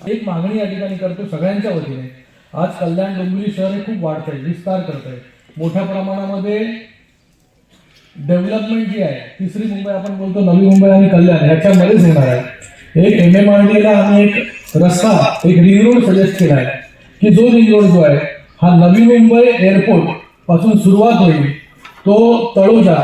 एक मागणी या ठिकाणी करतो सगळ्यांच्या वतीने. आज कल्याण डोंबिवली शहर हे खूप वाढत आहे विस्तार करत आहे मोठ्या प्रमाणामध्ये डेव्हलपमेंट जी आहे तिसरी मुंबई आपण बोलतो नवी मुंबई आणि कल्याण ह्याच्यामध्येच होणार आहे. एक एम एम आर डीला आम्ही एक रस्ता एक रिंग रोड सजेस्ट केला आहे की जो रिंग रोड जो आहे हा नवी मुंबई एअरपोर्टपासून सुरुवात होईल. तो तळोजा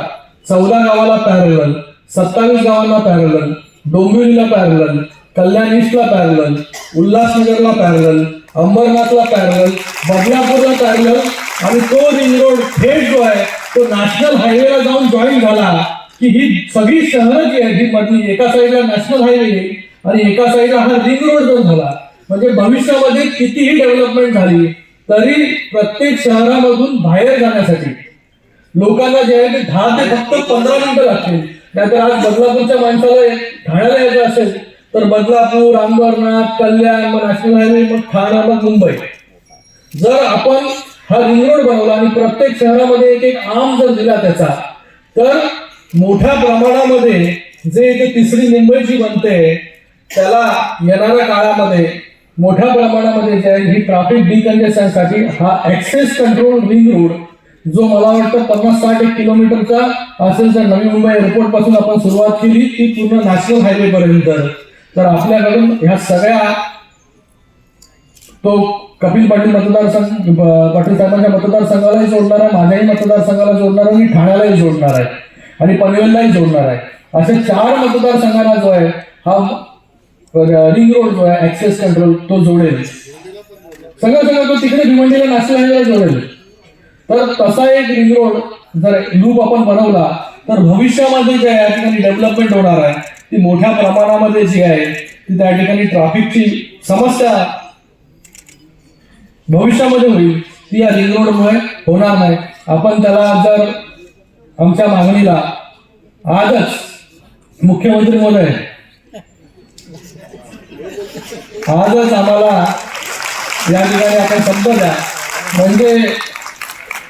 चौदा गावाला पॅरल सत्तावीस गावांना पॅरल डोंबिवलीला पॅरल कल्याण ईस्टला पॅरल उल्हासनगरला पॅरल अंबरनाथला पॅरल बदलापूरला पॅरल आणि तो रिंग रोड थेट जो आहे तो नॅशनल हायवेला जाऊन जॉईन झाला की ही सगळी शहरं जी आहेत ही मधली एका साईडला नॅशनल हायवे येईल आणि एका साईडला हा रिंग रोड जाऊन झाला. म्हणजे भविष्यामध्ये कितीही डेव्हलपमेंट झाली तरी प्रत्येक शहरामधून बाहेर जाण्यासाठी लोकांना जे आहे ते दहा ते फक्त पंधरा मिनिटं लागतील. नाहीतर आज बदलापूरच्या माणसाला ठाण्याला यायचं असेल तर बदलापूर अंबरनाथ कल्याण मग नॅशनल हायवे मग ठाणा मग मुंबई. जर आपण हा रिंग रोड बनवला आणि प्रत्येक शहरामध्ये एक एक आम जर दिला त्याचा तर मोठ्या प्रमाणामध्ये जे इथे तिसरी मुंबईची बनते त्याला येणाऱ्या काळामध्ये मोठ्या प्रमाणामध्ये जे आहे ही ट्राफिक डिकंजेशनसाठी हा ऍक्सेस कंट्रोल रिंग रोड जो मला वाटतं पन्नास साठ एक किलोमीटरचा असेल तर नवी मुंबई एअरपोर्टपासून आपण सुरुवात केली ती पूर्ण नॅशनल हायवे पर्यंत. तर आपल्याकडून ह्या सगळ्या तो कपिल पाटील मतदारसंघ पाटील साहेबांच्या मतदारसंघालाही जोडणार आहे माझ्याही मतदारसंघाला जोडणार आहे आणि ठाण्यालाही जोडणार आहे आणि पनवेललाही जोडणार आहे. असे चार मतदारसंघाला जो आहे हा रिंग रोड जो आहे ऍक्सेस कंट्रोल तो जोडेल. सगळं सगळं तो तिकडे भिवंडीला नाशिकला जोडेल. तर तसा एक रिंग रोड जर लूप आपण बनवला तर भविष्यामध्ये जे आहे ठिकाणी डेव्हलपमेंट होणार आहे ती मोठ्या प्रमाणामध्ये जी आहे ती त्या ठिकाणी ट्रॅफिकची समस्या भविष्यामध्ये होईल ती या रिंग रोडमुळे होणार नाही. आपण त्याला जर आमच्या मागणीला आजच मुख्यमंत्री महोदय आजच आम्हाला या ठिकाणी आपण शब्द द्या. म्हणजे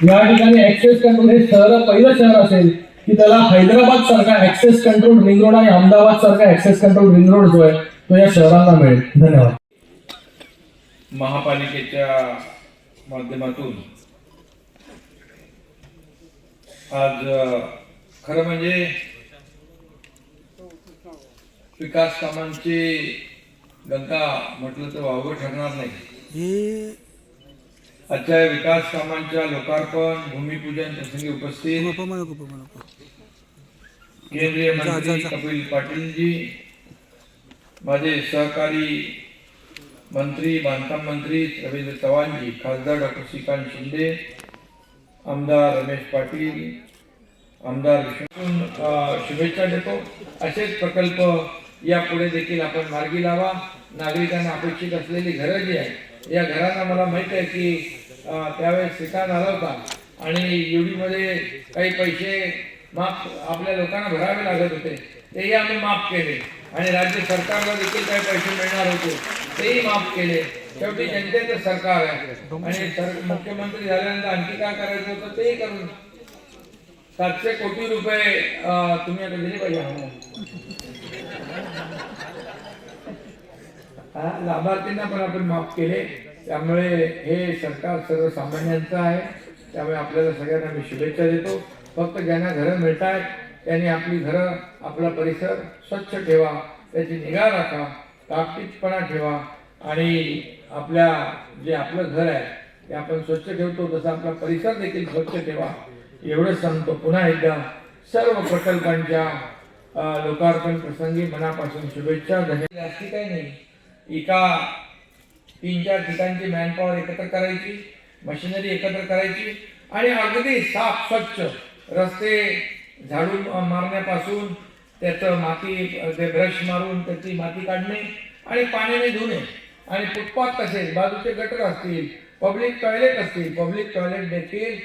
या ठिकाणी ऍक्सेस कंट्रोल हे शहर पहिलं शहर असेल की त्याला हैदराबाद सारखा ऍक्सेस कंट्रोल रिंग रोड आणि अहमदाबाद सारखा ऍक्सेस कंट्रोल रिंग रोड जो आहे तो या शहरांना मिळेल. धन्यवाद. महापालिकेच्या माध्यमातून आज खरं म्हणजे विकास कामांची गंगा म्हटलं तर वावगं ठरणार नाही. हे आजच्या विकास कामांच्या लोकार्पण भूमिपूजन प्रसंगी उपस्थित केंद्रीय मंत्री. कपिल पाटीलजी माझे सहकारी मंत्री बांधकाम मंत्री रवींद्र चव्हाणजी खासदार डॉक्टर श्रीकांत शिंदे आमदार रमेश पाटील आमदार शुभेच्छा देतो. असेच प्रकल्प यापुढे देखील आपण मार्गी लावा. नागरिकांना अपेक्षित असलेली घरं जी आहे या घरांना मला माहीत आहे की त्यावेळेस श्रीकांत आला होता. आणि युडीमध्ये काही पैसे माफ आपल्या लोकांना भरावे लागत होते. तेही आम्ही माफ केले. आणि राज्य सरकारला देखील काही पैसे मिळणार होते तेही माफ केले. शेवटी जनतेचं सरकार आहे. आणि सर मुख्यमंत्री झाल्यानंतर आणखी काय करायचं होतं तेही करून. सातशे कोटी रुपये तुम्ही आता दिले पाहिजे आम्हाला. हा, लाभार्थींना पण आपण माफ केले. त्यामुळे हे सरकार सर्वसामान्यांचं आहे. त्यामुळे आपल्याला सगळ्यांना मी शुभेच्छा देतो. फक्त ज्यांना घरं मिळत आहेत त्यांनी आपली घरं आपला परिसर स्वच्छ ठेवा. त्याची निगा राखा टापटीपणा ठेवा. आणि आपल्या जे आपलं घर आहे ते आपण स्वच्छ ठेवतो. तसं आपला परिसर देखील स्वच्छ ठेवा. एवढंच सांगतो पुन्हा एकदा. सर्व प्रकल्पांच्या लोकार्पण प्रसंगी मनापासून शुभेच्छा. धन्यवाद. जास्ती काही नाही. एका तीन चार ठिकाणची मॅनपॉवर एकत्र करायची मशिनरी एकत्र करायची आणि अगदी साफ स्वच्छ रस्ते झाडून मारण्यापासून त्याचं माती ते ब्रश मारून त्याची माती काढणे आणि पाण्याने धुणे. आणि फुटपाथ तसेच बाजूचे गटर असतील पब्लिक टॉयलेट असतील पब्लिक टॉयलेट देखील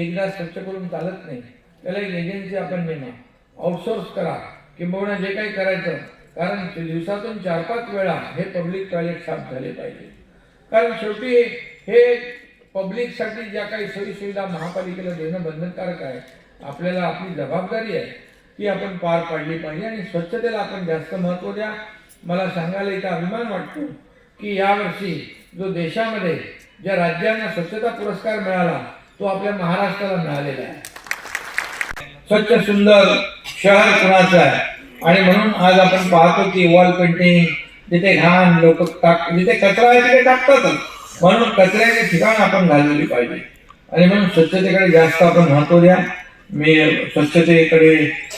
एकदा स्वच्छ करून चालत नाही. त्याला एक एजन्सी आपण नेमा आउटसोर्स करा. किंबहुना जे काही करायचं कारण दिवसातून चार पाच वेळा हे पब्लिक टॉयलेट साफ झाले पाहिजे. कारण शेवटी हे पब्लिकसाठी ज्या काही सोयीसुविधा महापालिकेला देणं बंधनकारक आहे आपल्याला आपली जबाबदारी आहे ती आपण पार पाडली पाहिजे आणि स्वच्छतेला आपण जास्त महत्त्व द्या. मला सांगायला इथं अभिमान वाटतो की यावर्षी जो देशामध्ये ज्या राज्यांना स्वच्छता पुरस्कार मिळाला तो आपल्या महाराष्ट्राला मिळालेला आहे. स्वच्छ सुंदर शहर कुणाचं आहे? आणि म्हणून आज आपण पाहतो की वॉल पेंटिंग जिथे घाण लोक टाक जिथे कचरा आहे तिथे टाकतातच म्हणून कचऱ्याचे ठिकाण आपण घालवली पाहिजे. आणि म्हणून स्वच्छतेकडे जास्त आपण महत्त्व द्या. मी स्वच्छतेकडे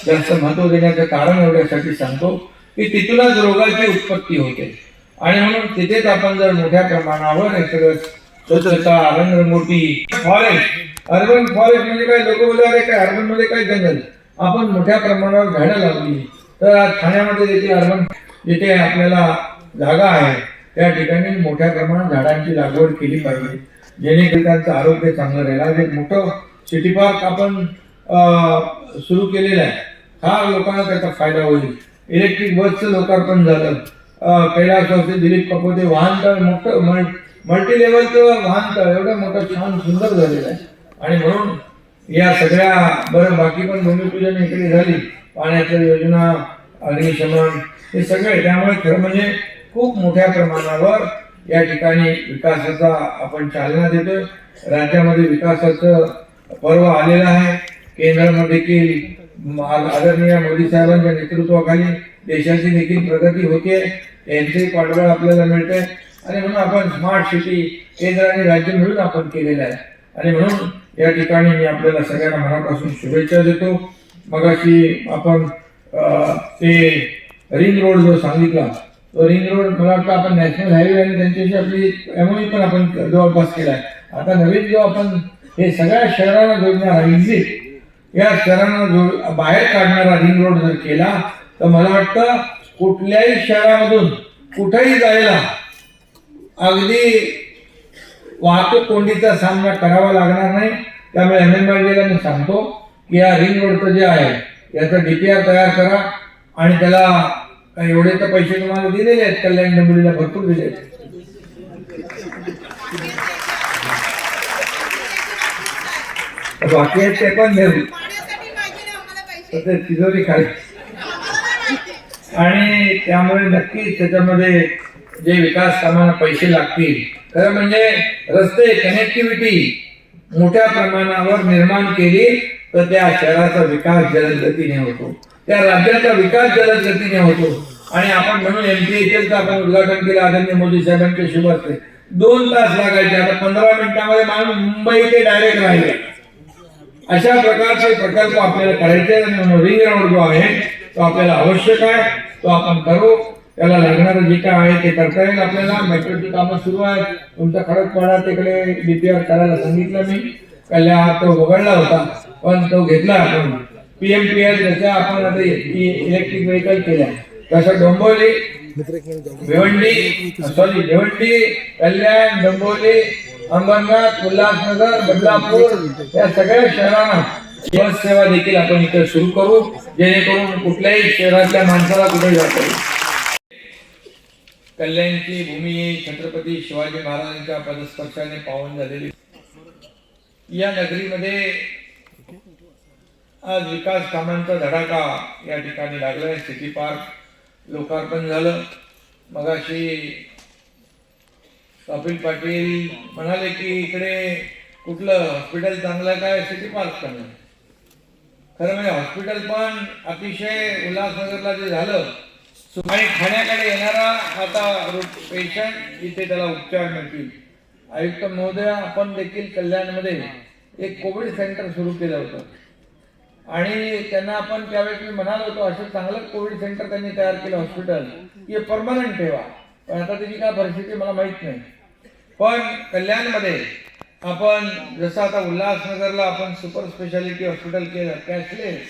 जास्त महत्त्व देण्याचं कारण एवढ्यासाठी सांगतो की तिथूनच रोगाची उत्पत्ती होते. आणि म्हणून तिथेच आपण जर मोठ्या प्रमाणावर हे सगळं स्वच्छता रंगरंगोटी फॉरेस्ट अर्बन फॉरेस्ट म्हणजे काय? लोक बोलले अरे काय अर्बनमध्ये काय जंगल? आपण मोठ्या प्रमाणावर झाडं लावली. तर ठाण्यामध्ये देखील अर्बन जिथे आपल्याला जागा आहे त्या ठिकाणी मोठ्या प्रमाणात झाडांची लागवड केली पाहिजे. जेणेकरून त्यांचं आरोग्य चांगलं राहील. आज एक मोठं सिटी पार्क आपण सुरू केलेलं आहे. हा लोकांना त्याचा फायदा होईल. इलेक्ट्रिक बसचं लोकार्पण झालं. कैलास होते दिलीप कपोते वाहनतळ मोठं मल्टी लेवलचं वाहनतळ एवढं मोठं छान सुंदर झालेलं आहे. आणि म्हणून या सगळ्या बरं बाकी पण भूमिपूजन इकडे झाली. पाण्याच्या योजना अग्निशमन हे सगळे त्यामुळे खरं म्हणजे खूप मोठ्या प्रमाणावर या ठिकाणी विकासाचा आपण चालना देतोय. राज्यामध्ये विकासाचं पर्व आलेलं आहे. केंद्रामध्ये देखील आदरणीय मोदी साहेबांच्या नेतृत्वाखाली देशाची देखील प्रगती होते यांचे पाठबळ आपल्याला मिळते आणि म्हणून आपण स्मार्ट सिटी केंद्र आणि राज्य मिळून आपण केलेलं आहे. आणि म्हणून या ठिकाणी मी आपल्याला सगळ्यांना मनापासून शुभेच्छा देतो. मगाशी आपण ते रिंग रोड जो सांगितला तो रिंग रोड मला वाटतं आपण नॅशनल हायवे आणि त्यांच्याशी आपली एमओई पण आपण जवळपास केला आहे. आता नवीन जो आपण हे सगळ्या शहरांना जोडणारा एक्झिट या शहरांना जोड बाहेर काढणारा रिंग रोड जर केला तर मला वाटतं कुठल्याही शहरामधून कुठेही जायला अगदी वाहतूक कोंडीचा सामना करावा लागणार नाही. त्यामुळे एम एम मी सांगतो. की या रिंग रोडचं जे आहे याचा डीपीआर तयार करा आणि त्याला एवढे तर पैसे तुम्हाला दिलेले आहेत कल्याण डंबोलीला भरपूर दिले आहेत. बाकी आहेत ते पण घेऊ तर ते तिजोरी खाली. आणि त्यामुळे नक्कीच त्याच्यामध्ये जे विकास कामांना पैसे लागतील खरं म्हणजे रस्ते कनेक्टिव्हिटी मोठ्या प्रमाणावर निर्माण केली तर त्या शहराचा विकास जलद गतीने होतो. त्या राज्याचा विकास जलद गतीने होतो. आणि आपण म्हणून एमपीएचएलचं आपण उद्घाटन केलं आदरणीय मोदी साहेबांच्या शुभ दोन तास लागायचे. आता पंधरा मिनिटामध्ये माणूस मुंबई ते डायरेक्ट राहिले. अशा प्रकारचे प्रकल्प आपल्याला करायचे रिंग रोड जो आहे तो आपल्याला आवश्यक आहे. तो आपण करू. त्याला लागणारं जे काय आहे ते करता येईल आपल्याला. मेट्रोची कामं सुरू आहेत. तुमचा खडकपाडा तिकडे डीपीआर करायला सांगितलं मी. कल्याण तो वगळला होता. पण तो घेतला आपण. पीएम पी आपण आता इलेक्ट्रिक व्हेकल e, केल्या. तसं डोंबवली भिवंडी सॉरी भिवंडी कल्याण डोंबवली अंबरनाथ उल्हासनगर बदलापूर या सगळ्या शहरांना बस सेवा देखील आपण इथे सुरू करू जेणेकरून कुठल्याही शहरातल्या माणसाला कुठे जाता येईल. कल्याणची भूमी छत्रपती शिवाजी महाराजांच्या पदस्पर्शाने पावन झालेली. या नगरीमध्ये आज विकास कामांचा धडाका या ठिकाणी लागलाय. सिटी पार्क लोकार्पण झालं. मगाशी कपिल पाटील म्हणाले की इकडे कुठलं हॉस्पिटल चांगलं काय? सिटी पार्क चांगलं खरं म्हणजे हॉस्पिटल पण अतिशय उल्हासनगरला जे झालं आणि ठाण्याकडे येणारा आता पेशंट इथे त्याला उपचार मिळतील. आयुक्त महोदया आपण देखील कल्याणमध्ये एक कोविड सेंटर सुरू केलं होतं. आणि त्यांना आपण त्यावेळेस मी म्हणालो होतो असं चांगलं कोविड सेंटर त्यांनी तयार केलं हॉस्पिटल हे परमनंट ठेवा. पण आता त्याची काय परिस्थिती मला माहीत नाही. पण कल्याणमध्ये आपण जसं आता उल्हासनगरला आपण सुपर स्पेशालिटी हॉस्पिटल केलं कॅशलेस.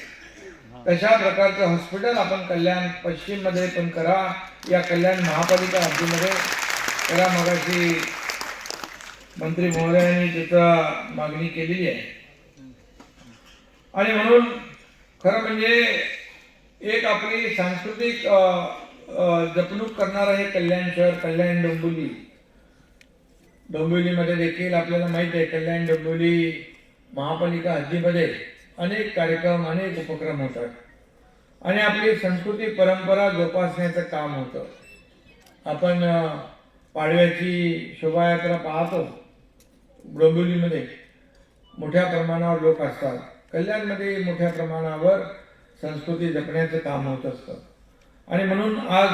तशा प्रकारचं हॉस्पिटल आपण कल्याण पश्चिममध्ये पण करा. या कल्याण महापालिका हद्दीमध्ये करा. मगाशी मंत्री महोदयांनी त्याचा मागणी केलेली आहे. आणि म्हणून खरं म्हणजे एक आपली सांस्कृतिक जपणूक करणारं हे कल्याण शहर कल्याण डोंबिवली. डोंबिवलीमध्ये देखील आपल्याला माहीत आहे कल्याण डोंबिवली महापालिका हद्दीमध्ये अनेक कार्यक्रम अनेक उपक्रम होतात. आणि आपली संस्कृती परंपरा जोपासण्याचं काम होतं. आपण पाडव्याची शोभायात्रा पाहतो. डोंबिवलीमध्ये मोठ्या प्रमाणावर लोक असतात. कल्याणमध्ये मोठ्या प्रमाणावर संस्कृती जपण्याचं काम होत असतं. आणि म्हणून आज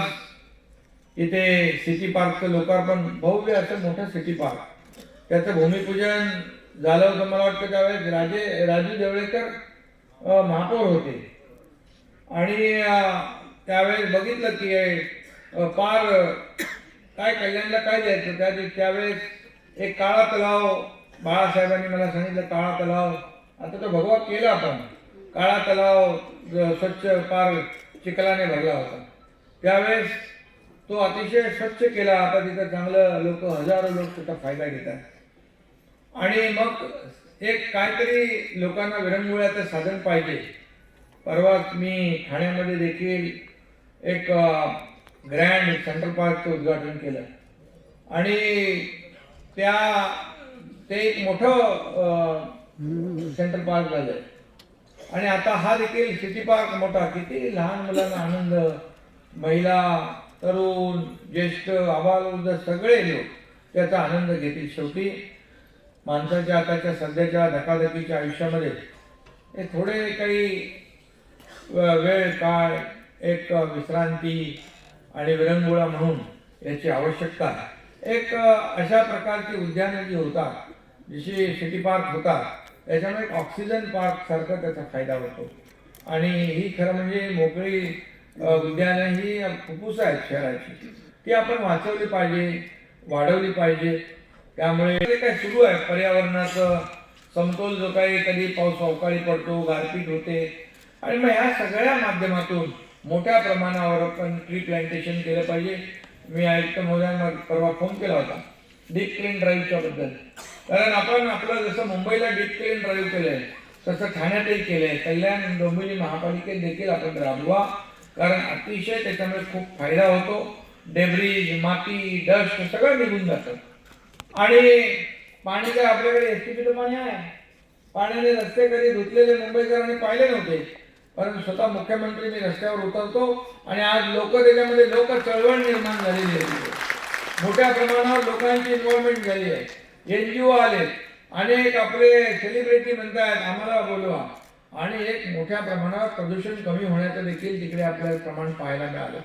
इथे सिटी पार्कचं लोकार्पण भव्य असं मोठं सिटी पार्क. त्याचं भूमिपूजन झालं होतं मला वाटतं त्यावेळेस. राजे राजू देवळेकर महापौर होते. आणि त्यावेळेस बघितलं की पार काय कल्याणला काय द्यायचं? त्या त्यावेळेस एक काळा तलाव बाळासाहेबांनी मला सांगितलं काळा तलाव. आता तो भगवा केला आपण. काळा तलाव स्वच्छ पार चिखलाने भरला होता. त्यावेळेस तो अतिशय स्वच्छ केला. आता तिथं चांगलं लोक हजारो लोक त्याचा फायदा घेतात. आणि मग एक काहीतरी लोकांना विरंगुळ्याचं साधन पाहिजे. परवाच मी ठाण्यामध्ये देखील एक ग्रँड सेंट्रल पार्कचं उद्घाटन केलं. आणि त्या ते एक मोठं सेंट्रल पार्क झालं आणि आता हा देखील सिटी पार्क मोठा किती लहान मुलांना आनंद. महिला तरुण ज्येष्ठ आबालवृद्ध सगळे लोक त्याचा आनंद घेतील शेवटी. माणसाच्या आताच्या सध्याच्या धकाधकीच्या आयुष्यामध्ये हे थोडे काही वेळ काळ एक विश्रांती आणि विरंगुळा म्हणून याची आवश्यकता एक अशा प्रकारची उद्यानं जी होतात जशी सिटी पार्क होतात त्याच्यामुळे एक ऑक्सिजन पार्क सारखा त्याचा फायदा होतो. आणि ही खरं म्हणजे मोकळी उद्यानं ही फुप्फुस आहेत शहराची. ती आपण वाचवली पाहिजे वाढवली पाहिजे. त्यामुळे जे काय सुरू आहे पर्यावरणाचं समतोल जो काही कधी पाऊस अवकाळी पडतो गारपीट होते. आणि मग ह्या सगळ्या माध्यमातून मोठ्या प्रमाणावर आपण ट्री प्लांटेशन केलं पाहिजे. मी आयुक्त महोदयांना परवा फोन केला होता. डीप क्लीन ड्राईव्हच्या बद्दल. कारण आपण आपलं जसं मुंबईला डीप क्लीन ड्राईव्ह केलंय तसं ठाण्यातही केलंय कल्याण डोंबिवली महापालिकेत देखील आपण राबवा. कारण अतिशय त्याच्यामुळे खूप फायदा होतो. डेब्रिज माती डस्ट सगळं निघून जातं. आणि पाणी काय आपल्याकडे एस टी पाणी आहे? पाण्याने रस्ते कधी धुतलेले मुंबईकरांनी पाहिले नव्हते. परंतु स्वतः मुख्यमंत्री मी रस्त्यावर उतरतो आणि आज लोक त्याच्यामध्ये लोक चळवळ निर्माण झालेली आहे. मोठ्या प्रमाणावर लोकांची इन्व्हॉल्वमेंट झाली आहे. एन जी ओ आले अनेक आपले सेलिब्रिटी म्हणतात आम्हाला बोलवा. आणि एक मोठ्या प्रमाणात प्रदूषण कमी होण्याचं देखील तिकडे आपल्याला प्रमाण पाहायला मिळालं.